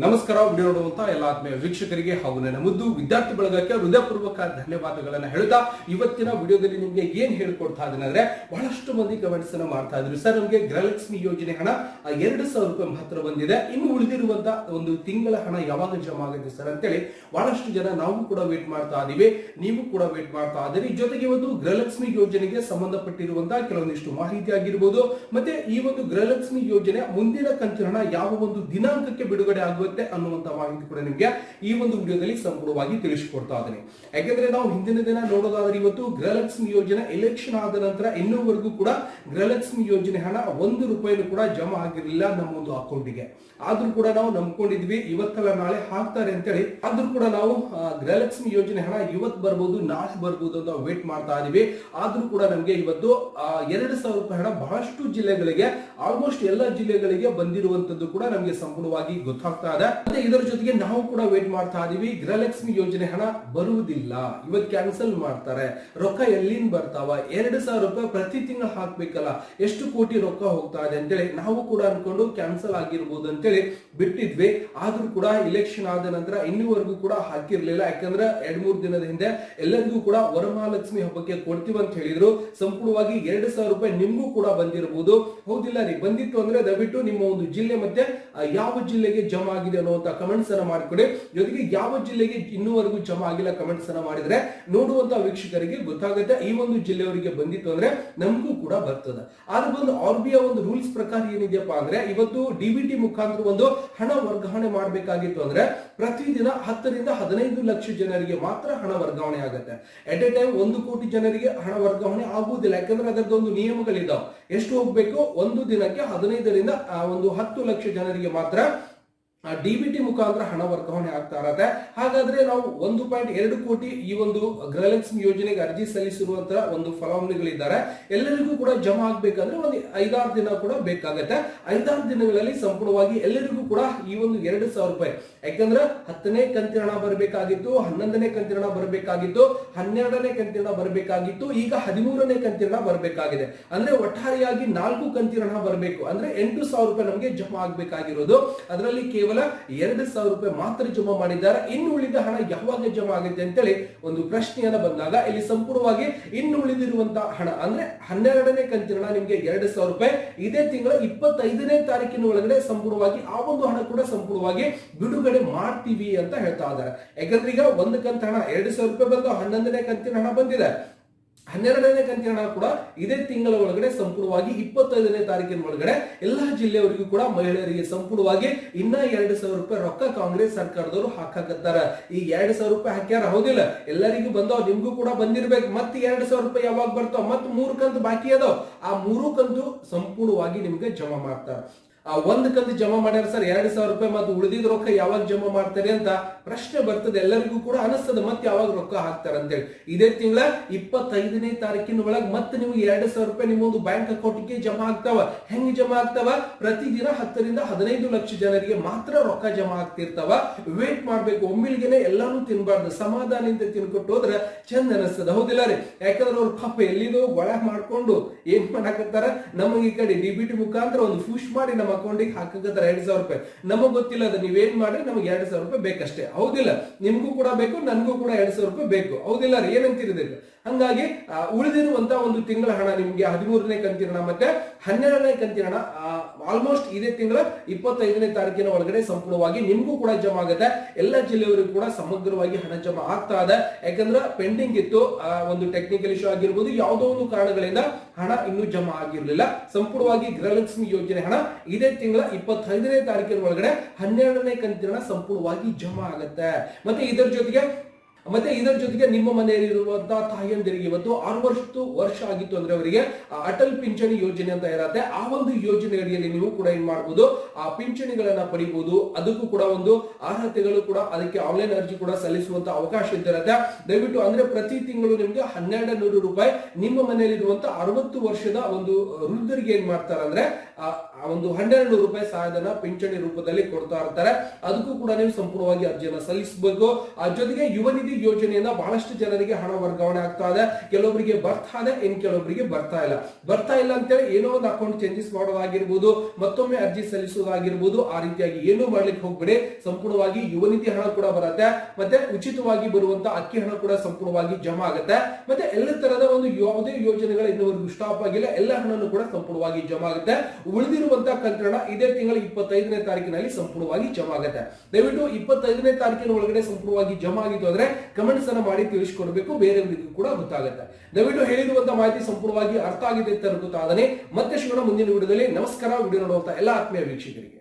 ನಮಸ್ಕಾರ, ವಿಡಿಯೋ ನೋಡುವಂತ ಎಲ್ಲ ಆತ್ಮೀಯ ವೀಕ್ಷಕರಿಗೆ ಹಾಗೂ ನನ್ನ ಮುದ್ದು ವಿದ್ಯಾರ್ಥಿ ಬಳಗಕ್ಕೆ ಹೃದಯಪೂರ್ವಕ ಧನ್ಯವಾದಗಳನ್ನ ಹೇಳ್ತಾ ಇವತ್ತಿನ ವಿಡಿಯೋದಲ್ಲಿ ನಿಮ್ಗೆ ಏನ್ ಹೇಳ್ಕೊಡ್ತಾ ಇದ್ದೀನಿ ಅಂದ್ರೆ ಬಹಳಷ್ಟು ಮಂದಿ ಕಮೆಂಟ್ಸ್ ಅನ್ನ ಮಾಡ್ತಾ ಇದ್ರು. ಸರ್, ನಮ್ಗೆ ಗೃಹಲಕ್ಷ್ಮಿ ಯೋಜನೆ ಹಣ ಎರಡು ಸಾವಿರ ರೂಪಾಯಿ ಮಾತ್ರ ಬಂದಿದೆ. ಇನ್ನು ಉಳಿದಿರುವಂತ ಒಂದು ತಿಂಗಳ ಹಣ ಯಾವಾಗ ಜಮಾ ಆಗುತ್ತೆ ಸರ್ ಅಂತೇಳಿ ಬಹಳಷ್ಟು ಜನ ನಾವು ಕೂಡ ವೇಟ್ ಮಾಡ್ತಾ ಇದೀವಿ. ನೀವು ಕೂಡ ವೇಟ್ ಮಾಡ್ತಾ ಇದ್ದೀರಿ ಜೊತೆಗೆ ಒಂದು ಗೃಹಲಕ್ಷ್ಮಿ ಯೋಜನೆಗೆ ಸಂಬಂಧಪಟ್ಟಿರುವಂತಹ ಕೆಲವೊಂದಿಷ್ಟು ಮಾಹಿತಿ ಆಗಿರ್ಬೋದು. ಮತ್ತೆ ಈ ಒಂದು ಗೃಹಲಕ್ಷ್ಮಿ ಯೋಜನೆ ಮುಂದಿನ ಕಂತಿನ ಹಣ ಯಾವ ಒಂದು ದಿನಾಂಕಕ್ಕೆ ಬಿಡುಗಡೆ ಆಗುತ್ತೆ ಅನ್ನುವಂತ ಮಾಹಿತಿ ಕೂಡ ನಿಮಗೆ ಈ ಒಂದು ವಿಡಿಯೋದಲ್ಲಿ ಸಂಪೂರ್ಣವಾಗಿ ತಿಳಿಸಿಕೊಡ್ತಾ ಇದ್ದೀನಿ. ಯಾಕಂದ್ರೆ ನಾವು ಹಿಂದಿನ ದಿನ ನೋಡೋದಾದ್ರೆ ಇವತ್ತು ಗೃಹಲಕ್ಷ್ಮಿ ಯೋಜನೆ ಎಲೆಕ್ಷನ್ ಆದ ನಂತರ ಇನ್ನೂವರೆಗೂ ಕೂಡ ಗೃಹಲಕ್ಷ್ಮಿ ಯೋಜನೆ ಹಣ ಒಂದು ರೂಪಾಯಿನೂ ಕೂಡ ಜಮಾ ಆಗಿರಲಿಲ್ಲ ನಮ್ಮ ಒಂದು ಅಕೌಂಟಿಗೆ ಆದ್ರೂ ಕೂಡ ನಾವು ನಂಬ್ಕೊಂಡಿದ್ವಿ, ಇವತ್ತಲ್ಲ ನಾಳೆ ಹಾಕ್ತಾರೆ ಅಂತ ಹೇಳಿ ಆದ್ರೂ ಕೂಡ ನಾವು ಗೃಹಲಕ್ಷ್ಮಿ ಯೋಜನೆ ಹಣ ಇವತ್ತು ಬರ್ಬೋದು, ನಾಳೆ ಬರ್ಬೋದು ಅಂತ ವೇಟ್ ಮಾಡ್ತಾ ಇದೀವಿ. ಆದ್ರೂ ಕೂಡ ನಮಗೆ ಇವತ್ತು ಎರಡು ಸಾವಿರ ರೂಪಾಯಿ ಹಣ ಬಹಳಷ್ಟು ಜಿಲ್ಲೆಗಳಿಗೆ ಆಲ್ಮೋಸ್ಟ್ ಎಲ್ಲ ಜಿಲ್ಲೆಗಳಿಗೆ ಬಂದಿರುವಂತದ್ದು ಕೂಡ ನಮಗೆ ಸಂಪೂರ್ಣವಾಗಿ ಗೊತ್ತಾಗ್ತಾ ಇದೆ ಮತ್ತೆ ಇದರ ಜೊತೆಗೆ ನಾವು ಕೂಡ ವೇಟ್ ಮಾಡ್ತಾ ಇದೀವಿ. ಗೃಹಲಕ್ಷ್ಮಿ ಯೋಜನೆ ಹಣ ಬರುವುದಿಲ್ಲ. ಇವತ್ತು ಕ್ಯಾನ್ಸಲ್ ಮಾಡ್ತಾರೆ. ರೊಕ್ಕ ಎಲ್ಲಿಂದ ಬರ್ತಾವ? ಎರಡು ಸಾವಿರ ರೂಪಾಯಿ ಪ್ರತಿ ತಿಂಗಳು ಹಾಕ್ಬೇಕಲ್ಲ. ಎಷ್ಟು ಕೋಟಿ ರೊಕ್ಕ ಹೋಗ್ತಾ ಇದೆ ಅಂತೇಳಿ ನಾವು ಕೂಡ ಅನ್ಕೊಂಡು ಕ್ಯಾನ್ಸಲ್ ಆಗಿರ್ಬೋದು ಅಂತೇಳಿ ಬಿಟ್ಟಿದ್ವಿ. ಆದ್ರೂ ಕೂಡ ಇಲೆಕ್ಷನ್ ಆದ ನಂತರ ಇನ್ನೂವರೆಗೂ ಕೂಡ ಹಾಕಿರ್ಲಿಲ್ಲ. ಯಾಕಂದ್ರೆ ಎರಡ್ ಮೂರ್ ದಿನದ ಹಿಂದೆ ಎಲ್ಲರಿಗೂ ಕೂಡ ವರಮಹಾಲಕ್ಷ್ಮಿ ಹಬ್ಬಕ್ಕೆ ಕೊಡ್ತೀವಿ ಅಂತ ಹೇಳಿದ್ರು. ಸಂಪೂರ್ಣವಾಗಿ ಎರಡು ಸಾವಿರ ರೂಪಾಯಿ ನಿಮ್ಗೂ ಕೂಡ ಬಂದಿರಬಹುದು ಹೌದಿಲ್ಲ ರೀ? ಬಂದಿತ್ತು ಅಂದ್ರೆ ದಯವಿಟ್ಟು ನಿಮ್ಮ ಒಂದು ಜಿಲ್ಲೆ ಮತ್ತೆ ಯಾವ ಜಿಲ್ಲೆಗೆ ಜಮಾ ಆಗಿದೆ ಅನ್ನುವಂತ ಕಮೆಂಟ್ಸ್ ಅನ್ನ ಮಾಡಿಕೊಡಿ. ಜೊತೆಗೆ ಯಾವ ಜಿಲ್ಲೆಗೆ ಇನ್ನೂವರೆಗೂ ಜಮಾ ಆಗಿಲ್ಲ ಕಮೆಂಟ್ಸ್ ಅನ್ನ ಮಾಡಿದ್ರೆ ನೋಡುವಂತ ವೀಕ್ಷಕರಿಗೆ ಗೊತ್ತಾಗುತ್ತೆ. ಈ ಒಂದು ಜಿಲ್ಲೆಯವರಿಗೆ ಬಂದಿತ್ತು ಅಂದ್ರೆ ನಮಗೂ ಕೂಡ ಬರ್ತದೆ. ಆದ್ರೆ ಒಂದು ಆರ್ ಬಿ ಐ ಒಂದು ರೂಲ್ಸ್ ಪ್ರಕಾರ ಏನಿದೆಯಪ್ಪ ಅಂದ್ರೆ ಇವತ್ತು ಡಿಬಿಟಿ ಮುಖಾಂತರ ಒಂದು ಹಣ ವರ್ಗಾವಣೆ ಮಾಡಬೇಕಾಗಿತ್ತು ಅಂದ್ರೆ ಪ್ರತಿದಿನ ಹತ್ತರಿಂದ ಹದಿನೈದು ಲಕ್ಷ ಜನರಿಗೆ ಮಾತ್ರ ಹಣ ವರ್ಗಾವಣೆ ಆಗುತ್ತೆ. ಎಟ್ ಎ ಟೈಮ್ ಒಂದು ಕೋಟಿ ಜನರಿಗೆ ಹಣ ವರ್ಗಾವಣೆ ಆಗುವುದಿಲ್ಲ. ಯಾಕಂದ್ರೆ ಅದರದ್ದು ಒಂದು ನಿಯಮಗಳಿದಾವೆ. ಎಷ್ಟು ಹೋಗ್ಬೇಕು? ಒಂದು ದಿನಕ್ಕೆ ಹದಿನೈದರಿಂದ ಒಂದು ಹತ್ತು ಲಕ್ಷ ಜನರಿಗೆ ಮಾತ್ರ ಡಿಬಿಟಿ ಮುಖಾಂತರ ಹಣ ವರ್ಗಾವಣೆ ಆಗ್ತಾ ಇರತ್ತೆ. ಹಾಗಾದ್ರೆ ನಾವು ಒಂದು ಪಾಯಿಂಟ್ ಎರಡು ಕೋಟಿ ಈ ಒಂದು ಗೃಹಲಕ್ಷ್ಮಿ ಯೋಜನೆಗೆ ಅರ್ಜಿ ಸಲ್ಲಿಸಿರುವಂತಹ ಒಂದು ಫಲಾನುಭವಿಗಳಿದ್ದಾರೆ. ಎಲ್ಲರಿಗೂ ಕೂಡ ಜಮಾ ಆಗ್ಬೇಕಂದ್ರೆ ಒಂದು ಐದಾರು ದಿನ ಕೂಡ ಬೇಕಾಗತ್ತೆ. ಐದಾರು ದಿನಗಳಲ್ಲಿ ಸಂಪೂರ್ಣವಾಗಿ ಎಲ್ಲರಿಗೂ ಕೂಡ ಈ ಒಂದು ಎರಡು ಸಾವಿರ ರೂಪಾಯಿ. ಯಾಕಂದ್ರೆ ಹತ್ತನೇ ಕಂತಿನ ಹಣ ಬರಬೇಕಾಗಿತ್ತು, ಹನ್ನೊಂದನೇ ಕಂತಿನ ಹಣ ಬರಬೇಕಾಗಿತ್ತು, ಹನ್ನೆರಡನೇ ಕಂತಿನ ಬರಬೇಕಾಗಿತ್ತು, ಈಗ ಹದಿಮೂರನೇ ಕಂತಿನ ಹಣ ಬರಬೇಕಾಗಿದೆ. ಅಂದ್ರೆ ಒಟ್ಟಾರೆಯಾಗಿ ನಾಲ್ಕು ಕಂತಿನ ಹಣ ಬರಬೇಕು. ಅಂದ್ರೆ ಎಂಟು ಸಾವಿರ ರೂಪಾಯಿ ನಮಗೆ ಜಮಾ ಆಗ್ಬೇಕಾಗಿರೋದು. ಅದರಲ್ಲಿ ಕೇವಲ ಎರಡು ಸಾವಿರ ರೂಪಾಯಿ ಮಾತ್ರ ಜಮಾ ಮಾಡಿದ್ದಾರೆ. ಇನ್ನು ಉಳಿದ ಹಣ ಯಾವಾಗ ಜಮಾ ಆಗುತ್ತೆ ಅಂತೇಳಿ ಒಂದು ಪ್ರಶ್ನೆಯನ್ನ ಬಂದಾಗ ಇಲ್ಲಿ ಸಂಪೂರ್ಣವಾಗಿ ಇನ್ನು ಉಳಿದಿರುವಂತಹ ಹಣ. ಅಂದ್ರೆ ಹನ್ನೆರಡನೇ ಕಂತಿನ ನಿಮಗೆ ಎರಡು ಸಾವಿರ ರೂಪಾಯಿ. ಇದೇ ತಿಂಗಳ ಇಪ್ಪತ್ತೈದನೇ ತಾರೀಕಿನ ಒಳಗಡೆ ಸಂಪೂರ್ಣವಾಗಿ ಆ ಒಂದು ಹಣ ಕೂಡ ಸಂಪೂರ್ಣವಾಗಿ ಬಿಡುಗಡೆ ಮಾಡ್ತೀವಿ ಅಂತ ಹೇಳ್ತಾ ಇದ್ದಾರೆ. ಯಾಕಂದ್ರೆ ಈಗ ಒಂದು ಕಂತ ಹಣ ಎರಡು ಸಾವಿರ ರೂಪಾಯಿ ಬಂದು ಹನ್ನೊಂದನೇ ಕಂತಿನ ಹಣ ಬಂದಿದೆ. ಹನ್ನೆರಡನೇ ಕಂತಿನ ಹಣ ಕೂಡ ಇದೇ ತಿಂಗಳ ಒಳಗಡೆ ಸಂಪೂರ್ಣವಾಗಿ ಇಪ್ಪತ್ತೈದನೇ ತಾರೀಕಿನ ಒಳಗಡೆ ಎಲ್ಲಾ ಜಿಲ್ಲೆಯವರಿಗೂ ಕೂಡ ಮಹಿಳೆಯರಿಗೆ ಸಂಪೂರ್ಣವಾಗಿ ಇನ್ನ ಎರಡು ಸಾವಿರ ರೂಪಾಯಿ ರೊಕ್ಕ ಕಾಂಗ್ರೆಸ್ ಸರ್ಕಾರದವರು ಹಾಕಾಕತ್ತಾರ. ಈ ಎರಡು ಸಾವಿರ ರೂಪಾಯಿ ಹಾಕ್ಯಾರ? ಹೌದಿಲ್ಲ. ಎಲ್ಲರಿಗೂ ಬಂದವ್, ನಿಮ್ಗೂ ಕೂಡ ಬಂದಿರ್ಬೇಕು. ಮತ್ತೆ ಎರಡು ಸಾವಿರ ರೂಪಾಯಿ ಯಾವಾಗ ಬರ್ತಾವ? ಮತ್ತೆ ಮೂರು ಕಂತು ಬಾಕಿ ಅದಾವ. ಆ ಮೂರು ಕಂತು ಸಂಪೂರ್ಣವಾಗಿ ನಿಮ್ಗೆ ಜಮಾ ಮಾಡ್ತಾರ. ಒಂದ್ ಕಂತು ಜಮಾ ಮಾಡ್ಯಾರ ಸರ್, ಎರಡ್ ಸಾವಿರ ರೂಪಾಯಿ ಮತ್ತೆ ಉಳಿದಿದ ರೊಕ್ಕ ಯಾವಾಗ ಜಮಾ ಮಾಡ್ತಾರೆ ಅಂತ ಪ್ರಶ್ನೆ ಬರ್ತದೆ. ಎಲ್ಲರಿಗೂ ಕೂಡ ಅನಿಸ್ತದೆ ಮತ್ತೆ ಯಾವಾಗ ರೊಕ್ಕ ಹಾಕ್ತಾರ ಅಂತೇಳಿ ಇದೇ ತಿಂಗಳ ಇಪ್ಪತ್ತೈದನೇ ತಾರೀಕಿನ ಒಳಗೆ ಮತ್ತೆ ನಿಮ್ಗೆ ಎರಡ್ ಸಾವಿರ ರೂಪಾಯಿ ನಿಮ್ಮ ಒಂದು ಬ್ಯಾಂಕ್ ಅಕೌಂಟ್ಗೆ ಜಮಾ ಆಗ್ತಾವ. ಹೆಂಗ್ ಜಮಾ ಆಗ್ತಾವ? ಪ್ರತಿದಿನ ಹತ್ತರಿಂದ ಹದಿನೈದು ಲಕ್ಷ ಜನರಿಗೆ ಮಾತ್ರ ರೊಕ್ಕ ಜಮಾ ಆಗ್ತಿರ್ತಾವ. ವೇಟ್ ಮಾಡ್ಬೇಕು. ಒಮ್ಮಿಲ್ಗೆನೆ ಎಲ್ಲಾನು ತಿನ್ಬಾರ್ದು. ಸಮಾಧಾನದಿಂದ ತಿನ್ಕೊಟ್ಟು ಹೋದ್ರೆ ಚಂದ ಅನಿಸ್ತದ. ಹೌದಿಲ್ಲ ರೀ? ಯಾಕಂದ್ರೆ ಅವ್ರ ಪಾಪ ಎಲ್ಲಿದೋ ಒಳ ಮಾಡ್ಕೊಂಡು ಏನ್ ಮಾಡಾಕತ್ತಾರ? ನಮಗೆ ಈ ಕಡೆ ಡಿಬಿಟಿ ಮುಖಾಂತರ ಒಂದು ಪುಷ್ ಮಾಡಿ ನಮ್ಮ ಅಕೌಂಟಿಗೆ ಹಾಕಕತ್ತಾರ ಎರಡ್ ಸಾವಿರ ರೂಪಾಯಿ. ನಮಗ್ ಗೊತ್ತಿಲ್ಲ ಅದ ನೀವೇನ್ ಮಾಡ್ರಿ, ನಮಗೆ ಎರಡ್ ಸಾವಿರ ರೂಪಾಯಿ ಬೇಕಷ್ಟೇ. ಹೌದಿಲ್ಲ, ನಿಮ್ಗೂ ಕೂಡ ಬೇಕು, ನನಗೂ ಕೂಡ ಎರಡ್ ಸಾವಿರ ರೂಪಾಯಿ ಬೇಕು. ಹೌದಿಲ್ಲ ರೀ ಹಂಗಾಗಿ ಉಳಿದಿರುವಂತ ಒಂದು ತಿಂಗಳ ಹಣ ನಿಮ್ಗೆ ಹದಿಮೂರನೇ ಕಂತಿನ ಮತ್ತೆ ಹನ್ನೆರಡನೇ ಕಂತಿನ ಆಲ್ಮೋಸ್ಟ್ ಇದೇ ತಿಂಗಳ ಇಪ್ಪತ್ತೈದನೇ ತಾರೀಕಿನ ಒಳಗಡೆ ಸಂಪೂರ್ಣವಾಗಿ ನಿಮಗೂ ಕೂಡ ಜಮಾ ಆಗುತ್ತೆ. ಎಲ್ಲ ಜಿಲ್ಲೆಯವರಿಗೂ ಕೂಡ ಸಮಗ್ರವಾಗಿ ಹಣ ಜಮಾ ಆಗ್ತಾ ಇದೆ. ಯಾಕಂದ್ರೆ ಪೆಂಡಿಂಗ್ ಇತ್ತು ಒಂದು ಟೆಕ್ನಿಕಲ್ ಇಶ್ಯೂ ಆಗಿರ್ಬೋದು, ಯಾವುದೋ ಒಂದು ಕಾರಣಗಳಿಂದ ಹಣ ಇನ್ನೂ ಜಮಾ ಆಗಿರ್ಲಿಲ್ಲ. ಸಂಪೂರ್ಣವಾಗಿ ಗೃಹಲಕ್ಷ್ಮಿ ಯೋಜನೆ ಹಣ ಇದೇ ತಿಂಗಳ ಇಪ್ಪತ್ತೈದನೇ ತಾರೀಕಿನ ಒಳಗಡೆ ಹನ್ನೆರಡನೇ ಕಂತಿನ ಸಂಪೂರ್ಣವಾಗಿ ಜಮಾ ಆಗುತ್ತೆ. ಮತ್ತೆ ಇದರ ಜೊತೆಗೆ ಮತ್ತೆ ಇದರ ಜೊತೆಗೆ ನಿಮ್ಮ ಮನೆಯಲ್ಲಿರುವಂತಹ ತಾಯಿಯಂದಿರಿಗೆ ಇವತ್ತು ಆರು ವರ್ಷ ವರ್ಷ ಆಗಿತ್ತು ಅಂದ್ರೆ ಅವರಿಗೆ ಅಟಲ್ ಪಿಂಚಣಿ ಯೋಜನೆ ಅಂತ ಇರತ್ತೆ. ಆ ಒಂದು ಯೋಜನೆ ಅಡಿಯಲ್ಲಿ ನೀವು ಕೂಡ ಏನ್ ಮಾಡಬಹುದು ಆ ಪಿಂಚಣಿಗಳನ್ನ ಪಡಿಬಹುದು ಅದಕ್ಕೂ ಕೂಡ ಒಂದು ಅರ್ಹತೆಗಳು ಕೂಡ ಅದಕ್ಕೆ ಆನ್ಲೈನ್ ಅರ್ಜಿ ಕೂಡ ಸಲ್ಲಿಸುವಂತ ಅವಕಾಶ ಇದ್ದಿರತ್ತೆ. ದಯವಿಟ್ಟು ಅಂದ್ರೆ ಪ್ರತಿ ತಿಂಗಳು ನಿಮ್ಗೆ ಹನ್ನೆರಡು ನೂರು ರೂಪಾಯಿ ನಿಮ್ಮ ಮನೆಯಲ್ಲಿರುವಂತ ಅರವತ್ತು ವರ್ಷದ ಒಂದು ವೃದ್ಧರಿಗೆ ಏನ್ ಮಾಡ್ತಾರೆ ಅಂದ್ರೆ ಒಂದು ಹನ್ನೆರಡು ರೂಪಾಯಿ ಸಹಾಯಧನ ಪಿಂಚಣಿ ರೂಪದಲ್ಲಿ ಕೊಡ್ತಾ ಇರ್ತಾರೆ. ಅದಕ್ಕೂ ಕೂಡ ನೀವು ಸಂಪೂರ್ಣವಾಗಿ ಅರ್ಜಿಯನ್ನ ಸಲ್ಲಿಸಬೇಕು. ಆ ಜೊತೆಗೆ ಯುವ ಯೋಜನೆಯಿಂದ ಬಹಳಷ್ಟು ಜನರಿಗೆ ಹಣ ವರ್ಗಾವಣೆ ಆಗ್ತಾ ಇದೆ. ಕೆಲವೊಬ್ಬರಿಗೆ ಬರ್ತಾ ಇದೆ, ಇನ್ ಕೆಲವೊಬ್ಬರಿಗೆ ಬರ್ತಾ ಇಲ್ಲ. ಬರ್ತಾ ಇಲ್ಲ ಅಂತೇಳಿ ಏನೋ ಒಂದು ಅಕೌಂಟ್ ಚೇಂಜಸ್ ಮಾಡೋದಾಗಿರ್ಬೋದು ಮತ್ತೊಮ್ಮೆ ಅರ್ಜಿ ಸಲ್ಲಿಸೋದಾಗಿರ್ಬೋದು ಆ ರೀತಿಯಾಗಿ ಏನೂ ಮಾಡ್ಲಿಕ್ಕೆ ಹೋಗ್ಬೇಡಿ. ಸಂಪೂರ್ಣವಾಗಿ ಯುವ ನಿಧಿ ಹಣ ಕೂಡ ಬರುತ್ತೆ. ಮತ್ತೆ ಉಚಿತವಾಗಿ ಬರುವಂತ ಅಕ್ಕಿ ಹಣ ಕೂಡ ಸಂಪೂರ್ಣವಾಗಿ ಜಮಾ ಆಗುತ್ತೆ. ಮತ್ತೆ ಎಲ್ಲ ತರದ ಒಂದು ಯಾವುದೇ ಯೋಜನೆಗಳು ಇನ್ನುವರೆಗೂ ಸ್ಟಾಪ್ ಆಗಿಲ್ಲ. ಎಲ್ಲ ಹಣನು ಕೂಡ ಸಂಪೂರ್ಣವಾಗಿ ಜಮಾ ಆಗುತ್ತೆ. ಉಳಿದಿರುವಂತಹ ಕಂತ್ರಣ ಇದೇ ತಿಂಗಳ ಇಪ್ಪತ್ತೈದನೇ ತಾರೀಕಿನಲ್ಲಿ ಸಂಪೂರ್ಣವಾಗಿ ಜಮಾ ಆಗುತ್ತೆ. ದಯವಿಟ್ಟು ಇಪ್ಪತ್ತೈದನೇ ತಾರೀಕಿನ ಒಳಗಡೆ ಸಂಪೂರ್ಣವಾಗಿ ಜಮಾ ಆಗಿತ್ತು ಅಂದ್ರೆ ಕಮೆಂಟ್ಸ್ ಅನ್ನು ಮಾಡಿ ತಿಳಿಸ್ಕೊಡ್ಬೇಕು, ಬೇರೆಯವರಿಗೂ ಕೂಡ ಗೊತ್ತಾಗುತ್ತೆ. ದಯವಿಟ್ಟು ಹೇಳಿರುವಂತಹ ಮಾಹಿತಿ ಸಂಪೂರ್ಣವಾಗಿ ಅರ್ಥ ಆಗಿದೆ ಅಂತ ಗೊತ್ತಾದರೆ ಮತ್ತೆ ಶಿವನ ಮುಂದಿನ ವಿಡಿಯೋದಲ್ಲಿ. ನಮಸ್ಕಾರ. ವಿಡಿಯೋ ನೋಡುವಂತ ಎಲ್ಲ ಆತ್ಮೀಯ ವೀಕ್ಷಕರಿಗೆ.